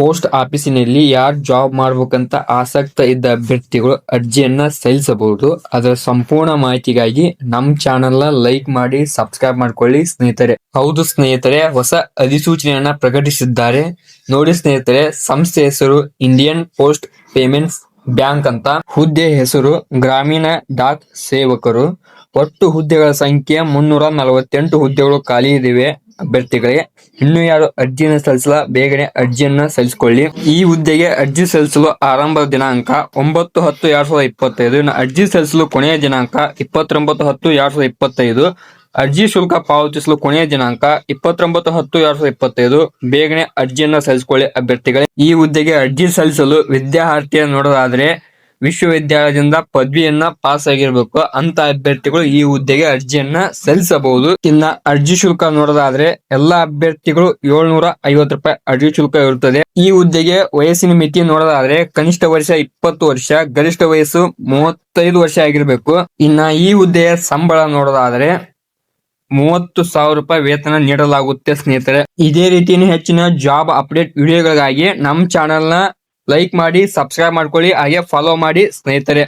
Post ಆಫೀಸಿನಲ್ಲಿ ಯಾರು job ಮಾಡಬೇಕಂತ ಆಸಕ್ತ ಇದ್ದ ಅಭ್ಯರ್ಥಿಗಳು ಅರ್ಜಿಯನ್ನ ಸಲ್ಲಿಸಬಹುದು. ಅದರ ಸಂಪೂರ್ಣ ಮಾಹಿತಿಗಾಗಿ ನಮ್ಮ ಚಾನೆಲ್ನ ಲೈಕ್ ಮಾಡಿ, ಸಬ್ಸ್ಕ್ರೈಬ್ ಮಾಡ್ಕೊಳ್ಳಿ ಸ್ನೇಹಿತರೆ. ಹೌದು ಸ್ನೇಹಿತರೆ, ಹೊಸ ಅಧಿಸೂಚನೆಯನ್ನ ಪ್ರಕಟಿಸಿದ್ದಾರೆ. ನೋಡಿ ಸ್ನೇಹಿತರೆ, ಸಂಸ್ಥೆ ಹೆಸರು ಇಂಡಿಯನ್ ಪೋಸ್ಟ್ ಪೇಮೆಂಟ್ಸ್ ಬ್ಯಾಂಕ್ ಅಂತ. ಹುದ್ದೆ ಹೆಸರು ಗ್ರಾಮೀಣ ಡಾಕ್ ಸೇವಕರು. ಒಟ್ಟು ಹುದ್ದೆಗಳ ಸಂಖ್ಯೆ ಮುನ್ನೂರ ನಲವತ್ತೆಂಟು ಹುದ್ದೆಗಳು ಖಾಲಿ ಇದಿವೆ. ಅಭ್ಯರ್ಥಿಗಳಿಗೆ ಇನ್ನು ಯಾರು ಅರ್ಜಿಯನ್ನು ಸಲ್ಲಿಸಲ ಬೇಗನೆ ಅರ್ಜಿಯನ್ನ ಸಲ್ಲಿಸಿಕೊಳ್ಳಿ. ಈ ಹುದ್ದೆಗೆ ಅರ್ಜಿ ಸಲ್ಲಿಸಲು ಆರಂಭ ದಿನಾಂಕ ಒಂಬತ್ತು ಹತ್ತು ಎರಡ್ ಸಾವಿರದ ಇಪ್ಪತ್ತೈದು. ಇನ್ನು ಅರ್ಜಿ ಸಲ್ಲಿಸಲು ಕೊನೆಯ ದಿನಾಂಕ ಇಪ್ಪತ್ತೊಂಬತ್ತು ಹತ್ತು ಎರಡ್ ಸಾವಿರದ ಇಪ್ಪತ್ತೈದು. ಅರ್ಜಿ ಶುಲ್ಕ ಪಾವತಿಸಲು ಕೊನೆಯ ದಿನಾಂಕ ಇಪ್ಪತ್ತೊಂಬತ್ತು ಹತ್ತು ಎರಡ್ ಸಾವಿರದ ಇಪ್ಪತ್ತೈದು. ಬೇಗನೆ ಅರ್ಜಿಯನ್ನ ಸಲ್ಲಿಸಿಕೊಳ್ಳಿ ಅಭ್ಯರ್ಥಿಗಳೇ. ಈ ಹುದ್ದೆಗೆ ಅರ್ಜಿ ಸಲ್ಲಿಸಲು ವಿದ್ಯಾರ್ಥಿಯ ನೋಡೋದಾದ್ರೆ ವಿಶ್ವವಿದ್ಯಾಲಯದಿಂದ ಪದವಿಯನ್ನ ಪಾಸ್ ಆಗಿರ್ಬೇಕು ಅಂತ ಅಭ್ಯರ್ಥಿಗಳು ಈ ಹುದ್ದೆಗೆ ಅರ್ಜಿಯನ್ನ ಸಲ್ಲಿಸಬಹುದು. ಇನ್ನ ಅರ್ಜಿ ಶುಲ್ಕ ನೋಡೋದಾದ್ರೆ ಎಲ್ಲಾ ಅಭ್ಯರ್ಥಿಗಳು ಏಳ್ನೂರ ಐವತ್ತು ರೂಪಾಯಿ ಅರ್ಜಿ ಶುಲ್ಕ ಇರುತ್ತದೆ. ಈ ಹುದ್ದೆಗೆ ವಯಸ್ಸಿನ ಮಿತಿ ನೋಡೋದಾದ್ರೆ ಕನಿಷ್ಠ ವರ್ಷ ಇಪ್ಪತ್ತು ವರ್ಷ, ಗರಿಷ್ಠ ವಯಸ್ಸು ಮೂವತ್ತೈದು ವರ್ಷ ಆಗಿರ್ಬೇಕು. ಇನ್ನ ಈ ಹುದ್ದೆಯ ಸಂಬಳ ನೋಡೋದಾದ್ರೆ ಮೂವತ್ತು ಸಾವಿರ ರೂಪಾಯಿ ವೇತನ ನೀಡಲಾಗುತ್ತೆ ಸ್ನೇಹಿತರೆ. ಇದೇ ರೀತಿಯ ಹೆಚ್ಚಿನ ಜಾಬ್ ಅಪ್ಡೇಟ್ ವಿಡಿಯೋಗಳಿಗಾಗಿ ನಮ್ಮ ಚಾನೆಲ್ನ ಲೈಕ್ ಮಾಡಿ ಸಬ್ಸ್ಕ್ರೈಬ್ ಮಾಡ್ಕೊಳ್ಳಿ, ಹಾಗೆ ಫಾಲೋ ಮಾಡಿ ಸ್ನೇಹಿತರೆ.